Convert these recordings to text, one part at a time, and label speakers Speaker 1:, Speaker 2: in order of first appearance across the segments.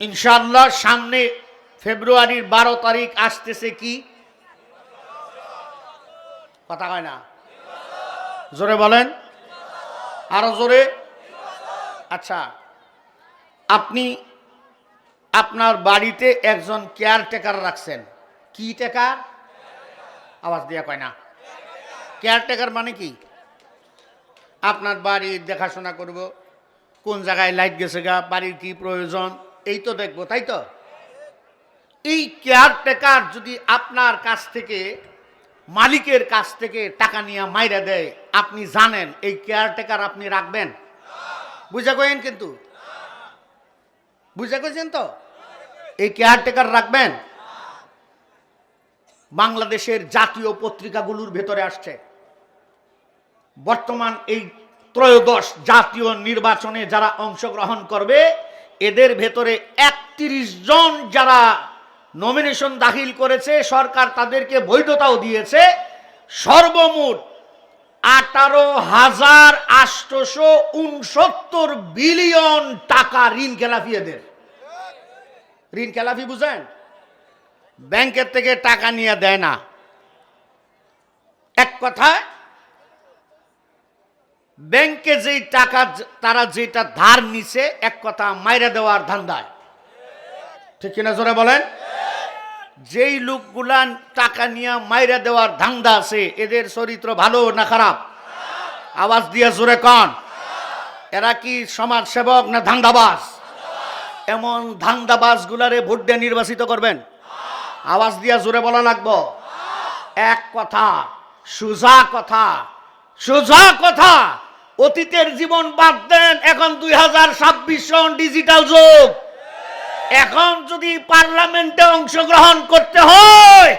Speaker 1: ইনশাআল্লাহ সামনে ফেব্রুয়ারির বারো তারিখ আসতেছে কি? কথা হয় না। জোরে বলেন। আরও জোরে। আচ্ছা আপনি আপনার বাড়িতে একজন কেয়ারটেকার রাখছেন। কি টেকার? আওয়াজ দিয়া কয় না। কেয়ারটেকার মানে কি? আপনার বাড়ির দেখাশোনা করব। কোন জায়গায় লাইট গেছে গা? বাড়ির কি প্রয়োজন? এই তো দেখব, তাই তো? এই কেয়ারটেকার যদি আপনার কাছ থেকে, মালিকের কাছ থেকে টাকা নিয়ে মাইরা দেয়, আপনি জানেন এই কেয়ারটেকার আপনি রাখবেন? বুঝা গেছেন কিন্তু? বুঝা গেছেন তো? এই কেয়ারটেকার রাখবেন? বাংলাদেশের জাতীয় পত্রিকাগুলোর ভেতরে আসছে। বর্তমান এই ত্রয়োদশ জাতীয় নির্বাচনে যারা অংশগ্রহণ করবে এদের ভেতরে একত্রিশ জন যারা নমিনেশন দাখিল করেছে, সরকার তাদেরকে বৈধতাও দিয়েছে। সর্বমোট আঠারো হাজার আটশোশো উনসত্তর বিলিয়ন টাকা ঋণ খেলাফি এদের। ঋণ খেলাফি বুঝেন? ব্যাংকের থেকে টাকা নিয়ে দেয় না। এক কথায় ব্যাংকে যেই টাকা তারা যেটা ধার নিছে, এক কথা মাইরা দেওয়ার ধান্দায়। ঠিক কিনা জোরে বলেন? যেই লোকগুলা টাকা নিয়ে মাইরা দেওয়ার ধান্দা আছে, এদের চরিত্র ভালো না খারাপ? আওয়াজ দিয়ে জোরে কন। এরা কি সমাজ সেবক না ধান্দাবাজ? এমন ধান্দাবাজ গুলারে ভোট দিয়ে নির্বাচিত করবেন? আওয়াজ দিয়া জোরে বলা লাগবো। এক কথা, সুজা কথা সুজা কথা। অতীতের জীবন বাদ দেন, এখন দুই হাজার ছাব্বিশ সন ডিজিটাল যুগ। এখন যদি পার্লামেন্টে অংশগ্রহণ করতে হয়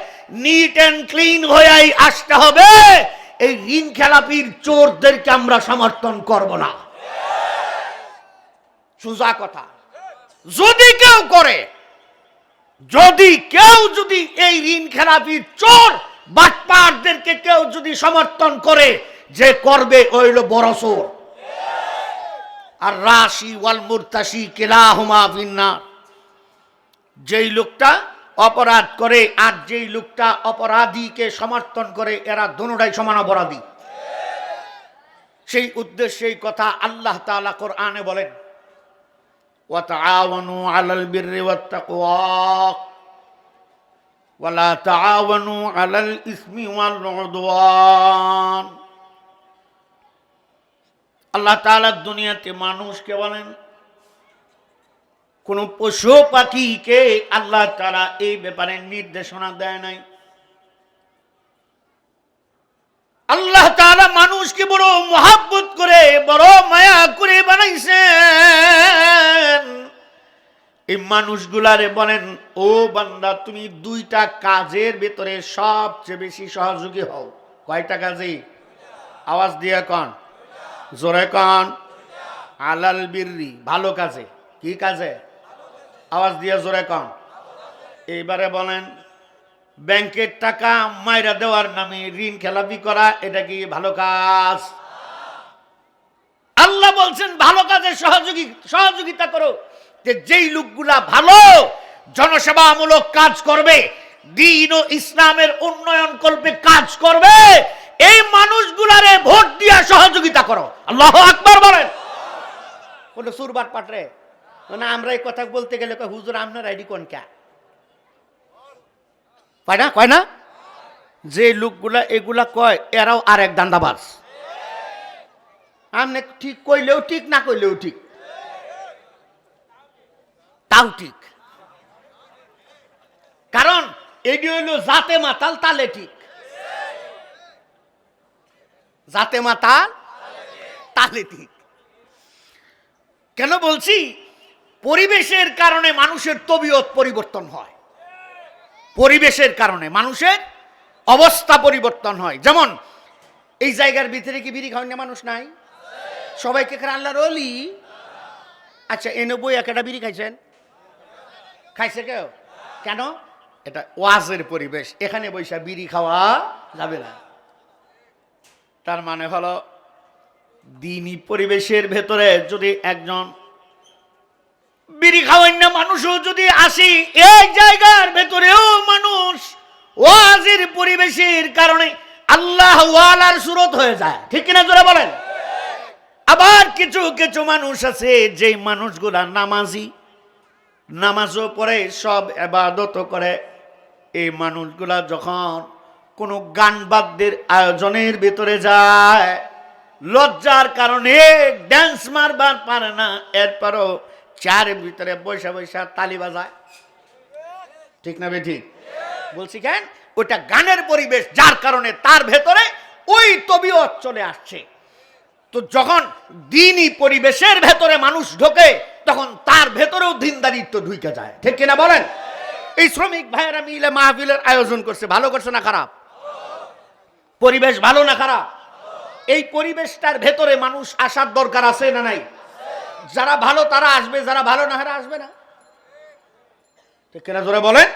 Speaker 1: নিট অ্যান্ড ক্লিন হয়েই আসতে হবে। এই ঋণ খেলাপির চোরদেরকে আমরা সমর্থন করব না। সোজা কথা। যদি কেউ করে, যদি কেউ যদি এই ঋণ খেলাপির চোর বাটপারদেরকে কেউ যদি সমর্থন করে যে করবে ওইল বড় চোর আর রাশি ওয়াল মুরতাসি কেলাহুমা ভিন্নার যেই লোকটা অপরাধ করে আর যেই লোকটা অপরাধীকে সমর্থন করে এরা দুটাই সমান অপরাধী সেই উদ্দেশ্যে এই কথা আল্লাহ তাআলা কোরআনে বলেন وتعاونوا على البر والتقوى ولا تعاونوا على الإثم والعدوان আল্লাহ তাআলা দুনিয়াতে মানুষকে বলেন, কোন পশু পাখিকে আল্লাহ তারা এই ব্যাপারে নির্দেশনা দেয় নাই। আল্লাহ তারা মানুষকে বড় মহাব্বত করে, বড় মায়া করে বানাইছেন। এই মানুষগুলারে বলেন, ও বান্দা, তুমি দুইটা কাজের ভেতরে সবচেয়ে বেশি সহযোগী হও। কয়টা কাজে? আওয়াজ দিয়ে কন। জোরে কন আলাল বিররি, ভালো কাজে। কি কাজে? আওয়াজ দিয়ে জোরে কন এইবারে বলেন, ব্যাংকের টাকা মাইরা দেওয়ার নামে ঋণ খেলাপি করা, এটা কি ভালো কাজ? আল্লাহ বলছেন, ভালো কাজে সহযোগী সহযোগিতা করো। যে যেই লোকগুলা ভালো, জনসেবামূলক কাজ করবে, দিন ও ইসলামের উন্নয়ন কল্পে কাজ করবে এই মানুষগুলারে ভোট দিয়া সহযোগিতা করো। আল্লাহ আকবার বলেন। কোন সুরবার পাটরে না, আমরা এই কথা বলতে গেলে হুজুর, আপনার আইডি কোন কে? কয় না কয় না? যে লোকগুলা এগুলা কয়, এরাও আর এক দান্দাবাজ। আপনি ঠিক কইলেও ঠিক, না কইলেও ঠিক। তাও ঠিক। কারণ এটি হইল জাতে মাতাল, তালে ঠিক। জাতে মাতাল তালে ঠিক। কেন বলছি? পরিবেশের কারণে মানুষের তবিয়ত পরিবর্তন হয়। পরিবেশের কারণে মানুষের অবস্থা পরিবর্তন হয়। যেমন, এই জায়গার ভিতরে কি বিড়ি খাওয়ানো মানুষ নাই? সবাইকে খান আল্লাহর অলি আচ্ছা এনে বই একটা বিড়ি খাইছেন? খাইছে কেউ? কেন? এটা ওয়াজের পরিবেশ। এখানে বৈশা বিড়ি খাওয়া যাবে না। তার মানে হলো, দিনী পরিবেশের ভেতরে যদি একজন বিড়ি খাওয়াই না মানুষও যদি আসি এই জায়গার ভেতরেও মানুষ ওয়াজির পরিবেশের কারণে আল্লাহ ওয়ালার সুরত হয়ে যায়। ঠিক কিনা জোরে বলেন? আবার কিছু কিছু মানুষ আছে যেই মানুষগুলা নামাজি, নামাজও পড়ে, সব এবাদত করে। এই মানুষগুলা যখন কোনো গান বাদ্যের আয়োজনের ভিতরে যায়। লজ্জার কারণে ড্যান্স মারবার পারে না। এরপরও চার ভিতরে বৈশা বৈশা তালি বাজায়। ঠিক না বে ঠিক বলছি কেন? ওটা গানের পরিবেশ, যার কারণে তার ভেতরে ওই তবিয়ত চলে আসছে। তো যখন দিনই পরিবেশের ভেতরে মানুষ ঢোকে, তখন তার ভেতরেও দিনদারিত্ব ঢুকে যায়। ঠিক কিনা বলেন? এই শ্রমিক ভাইয়েরা মিলে মাহফিলের আয়োজন করছে। ভালো করছে না খারাপ? পরিবেশ ভালো না খারাপ? এই পরিবেশটার ভেতরে মানুষ আসার দরকার আছে না নাই? যারা ভালো তারা আসবে, যারা ভালো না তারা আসবে না। ঠিক জোরে বলেন?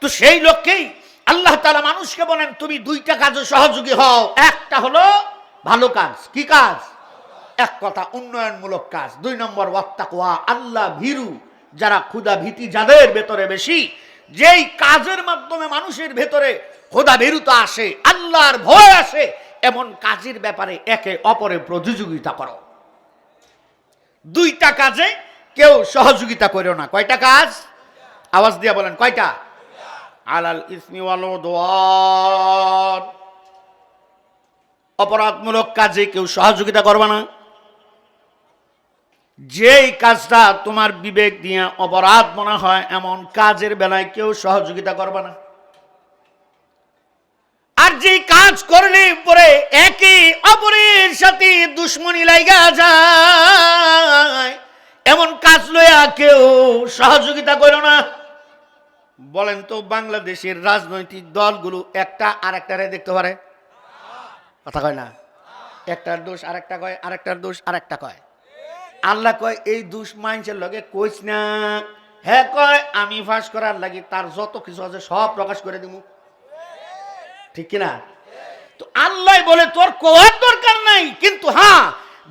Speaker 1: তো সেই লক্ষ্যেই আল্লাহ তালা মানুষকে বলেন, তুমি দুইটা কাজে সহযোগী হও। একটা হলো ভালো কাজ। কি কাজ? এক কথা, উন্নয়নমূলক কাজ। দুই নম্বর আল্লাহ ভীরু। যারা ক্ষুদা ভীতি, যাদের ভেতরে বেশি যেই কাজের মাধ্যমে মানুষের ভেতরে খোদা ভীরুতা আসে, আল্লাহর ভয় আসে, এমন কাজের ব্যাপারে একে অপরে প্রতিযোগিতা করো। দুইটা কাজে কেউ সহযোগিতা করো না। কয়টা কাজ? আওয়াজ দিয়ে বলেন, কয়টা? আলাল ইসমি ওয়াল উদওয়ান। অপরাধমূলক কাজে কেউ সহযোগিতা করবে না। যেই কাজটা তোমার বিবেক দিয়ে অপরাধ মনে হয়, এমন কাজের বেলায় কেউ সহযোগিতা করবে না। আর যে কাজ করলে পরে একে অপরের সাথে দুশ্মনী লাইগা যায়, এমন কাজ লইয়া কেউ সহযোগিতা করো না। বলেন তো, বাংলাদেশের রাজনৈতিক দলগুলো একটা আর একটারে দেখতে পারে? কথা কয় না? একটার দোষ আরেকটা কয়, আরেকটার দোষ আরেকটা কয়। আল্লাহ কয়, এই দুষ মাইন্সের লগে কইস না। হ্যাঁ কয়, আমি ফাঁস করার লাগি তার যত কিছু আছে সব প্রকাশ করে দিব ঠিক কিনা? তো আল্লাহ বলে, তোর কোয়ার দরকার নাই। কিন্তু হ্যাঁ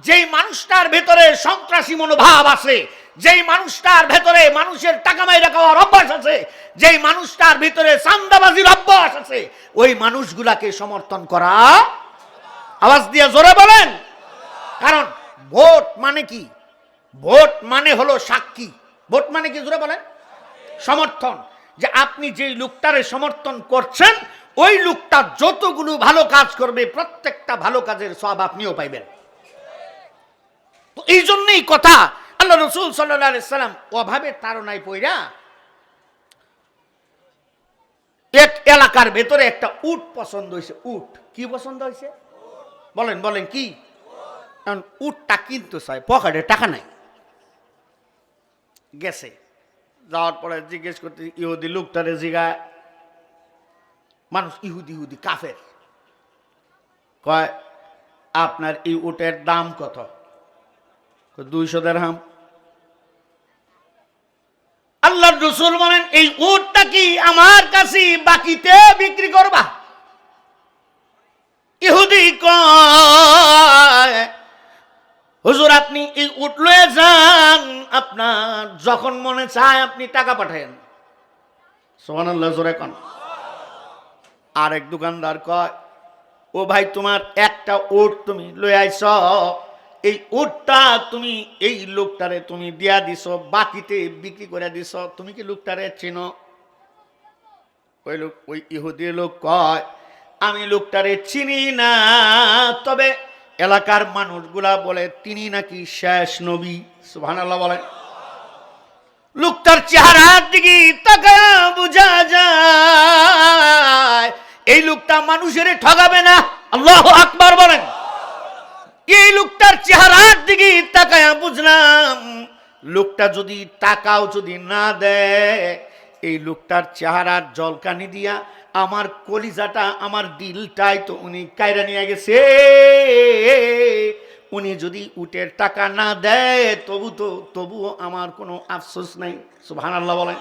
Speaker 1: যেই মানুষটার ভেতরে সন্ত্রাসী মনোভাব আছে, যেই মানুষটার ভেতরে মানুষের টাকা মাইরা খাওয়ার অভ্যাস আছে, যেই মানুষটার ভিতরে চান্দাবাজির অভ্যাস আছে, ওই মানুষগুলাকে সমর্থন করা। আওয়াজ দিয়ে জোরে বলেন। কারণ ভোট মানে কি? ভোট মানে হলো সাক্ষী। ভোট মানে কি জোরে বলেন? সমর্থন। যে আপনি যেই লোকটারে সমর্থন করছেন, ওই লোকটা যতগুলো ভালো কাজ করবে, প্রত্যেকটা ভালো কাজের সব আপনিও পাইবেন। এই জন্যই কথা আল্লাহ রসুল সাল্লাম অভাবে তারনায় পইরা এক এলাকার ভেতরে একটা উট পছন্দ হয়েছে উট কি পছন্দ হয়েছে বলেন বলেন কি? কারণ উটটা কিনতে চায়, পকেটে টাকা নাই। গেছে। যাওয়ার পরে জিজ্ঞেস করতে, ইহুদি লোকটারে জিগায়? মানুষ ইহুদি ইহুদি, কাফের। কয়, আপনার এই উটের দাম কত? দুইশো দেড়হাম। আল্লাহ রসুল বলেন, এই উটটা কি আমার কাছে বাকিতে বিক্রি করবা? ইহুদি কয় হুজুর, আপনি এই উট লয়ে যান, আপনার যখন মনে চায় আপনি টাকা পাঠায়েন। সোহান আল্লাহ জোরে কন। আরেক দোকানদার কয়, ও ভাই, তোমার একটা উট তুমি লয়ে আইস এই উটটা তুমি, এই লোকটারে তুমি দিয়া দিছ, বাকিতে বিক্রি করে দিছ। তুমি কি লোকটারে চিনো? ওই লোক, ওই ইহুদি লোক কয়, আমি লোকটারে চিনি না, তবে এলাকার মানুষগুলা বলে, তিনি নাকি শেষ নবী? সুবহানাল্লাহ বলেন। লোকটার চেহারার দিকে তাকায়া বোঝা যায়, এই লোকটা মানুষের ঠগাবে না। আল্লাহ আকবার বলেন। এই লোকটার চেহারার দিকে তাকায়া, বুঝলাম, লোকটা যদি টাকাও যদি না দেয়, এই লোকটার চেহারার জলকানি দিয়া আমার কলিজাটা আমার দিলটাই তো উনি কায়রা নিয়ে গেছে। উনি যদি উটের টাকা না দেয়, তবু তো, তবুও আমার কোনো আফসোস নাই। সুবহান আল্লাহ বলেন।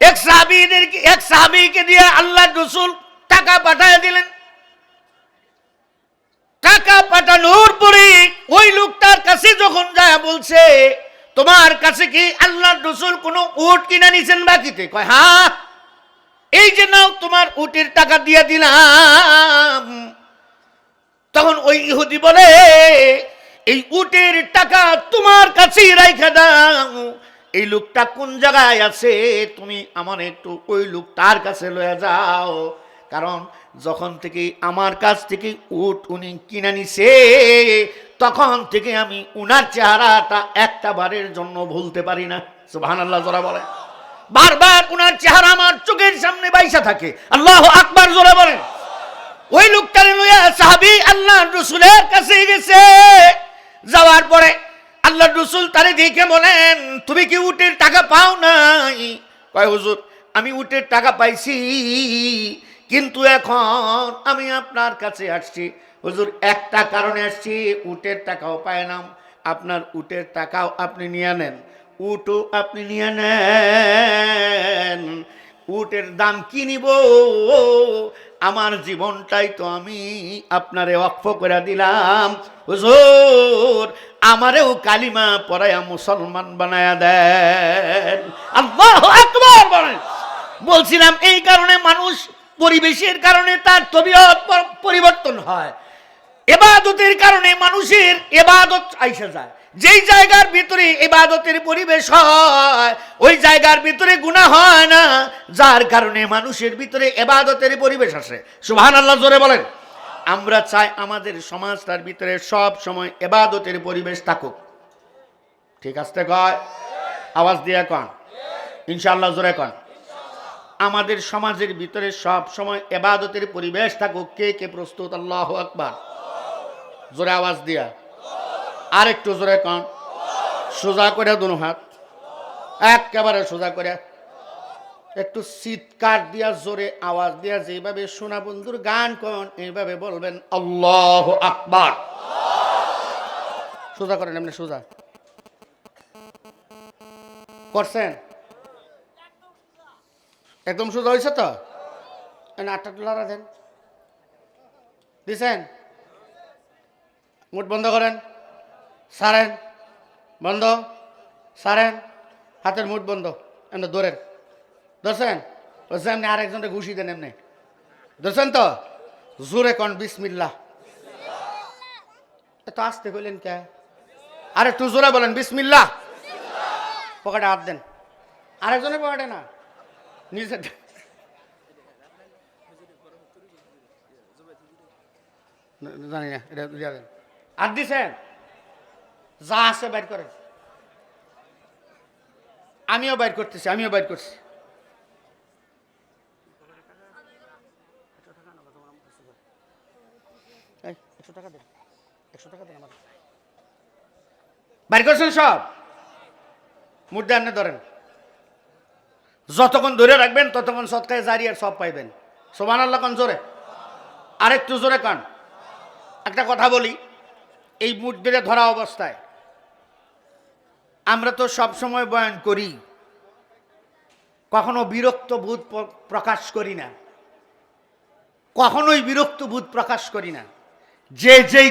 Speaker 1: এক এক সাহাবিকে দিয়ে আল্লাহ রসুল টাকা পাঠায় দিলেন। টাকা পাঠানোর পরে ওই লোকটার কাছে যখন যায় বলছে, তোমার কাছে কি আল্লাহ রসুল কোনো উট কিনা নিছেন বাকিতে? কয় হ্যাঁ এই যে নাও তোমার উটের টাকা দিয়ে দিলাম। তখন ওই ইহুদি বলে, এই উটের টাকা তোমার কাছেই রাইখা দাও। এই লোকটা কোন জায়গায় আছে? তুমি আমার একটু ওই লোকটার কাছে লয়ে যাও। কারণ যখন থেকে আমার কাছ থেকে উট উনি কিনে নিছে, তখন থেকে আমি উনার চেহারাটা একটা বারের জন্য ভুলতে পারি না। সুবহানাল্লাহ, জোরা বলে বারবার উনার চেহারা আমার চোখের সামনে বাইসা থাকে। আল্লাহ আকবার জোরে বলেন। ওই লোকটারে লইয়া সাহাবি আল্লাহ রসুলের কাছে গেছে। যাওয়ার পরে আল্লাহ রসুল তারে দেখে বলেন, তুমি কি উটের টাকা পাও নাই? কয়, হুজুর, আমি উটের টাকা পাইছি, কিন্তু এখন আমি আপনার কাছে আসছি। হুজুর, একটা কারণে আসছি, উটের টাকাও পায় না। আপনার উটের টাকাও আপনি নিয়ে নেন। উটও আপনি নিয়ে নেন। উটের দাম কি নিব? আমার জীবনটাই তো আমি আপনারে অক্ষ করে দিলাম। আমারেও কালিমা পড়ায়া মুসলমান বানায়া দেন। বলছিলাম, এই কারণে মানুষ পরিবেশের কারণে তার তবিয়ত পরিবর্তন হয়। এবাদতের কারণে মানুষের এবাদত আইসা যায়। যেই জায়গার ভিতরে এবাদতের পরিবেশ হয়, ওই জায়গার ভিতরে গুণা হয় না, যার কারণে মানুষের ভিতরে এবাদতের পরিবেশ আসে। সুহান আল্লাহ জোরে বলেন। আমরা চাই আমাদের সমাজটার ভিতরে সব সময় এবাদতের পরিবেশ থাকুক। ঠিক আছে কয়? আওয়াজ দিয়ে কন। ইনশাআল্লাহ, জোরে কন। আমাদের সমাজের ভিতরে সব সময় এবাদতের পরিবেশ থাকুক। কে কে প্রস্তুত? আল্লাহ আকবার। জোরে আওয়াজ দিয়া। আর একটু জোরে কন। সোজা করে দুনো হাত। একেবারে সোজা করে। একটু চিৎকার দিয়া, জোরে আওয়াজ দিয়া, যেভাবে সোনা বন্ধুর গান কন, এইভাবে বলবেন, আল্লাহ আকবার। সোজা করেন, এমনি সোজা। করছেন? একদম সোজা হয়েছে তো? আটটা ডলার দেন দিছেন? মুঠ বন্ধ করেন। সারেন, বন্ধ। সারেন, হাতের মুঠ বন্ধ। এমনি দৌড়েন ধরছেন? বলছে, এমনি আরেকজনকে ঘুষি দেন এমনি। ধরছেন তো? জোরে কন বিসমিল্লা এত আসতে কইলেন কে? আরে একটু জোরে বলেন বিসমিল্লা পকেটে হাত দেন। আরেকজনের পকেটে না? নিজের জানি না, এটা দেন। আর দিছেন? যা আছে বাইর করে আমিও বাইর করতেছি, আমিও বাইর করছি। বাইর করছেন সব? মুদ্রা আপনি ধরেন। যতক্ষণ ধরে রাখবেন, ততক্ষণ সৎকায় জারি আর সব পাইবেন। সোমান আল্লাহ কান জোরে? আরেকটু জোরে কান? একটা কথা বলি, এই মুদ্রে ধরা অবস্থায় আমরা তো সব সময় বয়ান করি। কখনো বিরক্ত বোধ প্রকাশ করি না। কখনোই বিরক্ত বোধ প্রকাশ করি না। যে যেই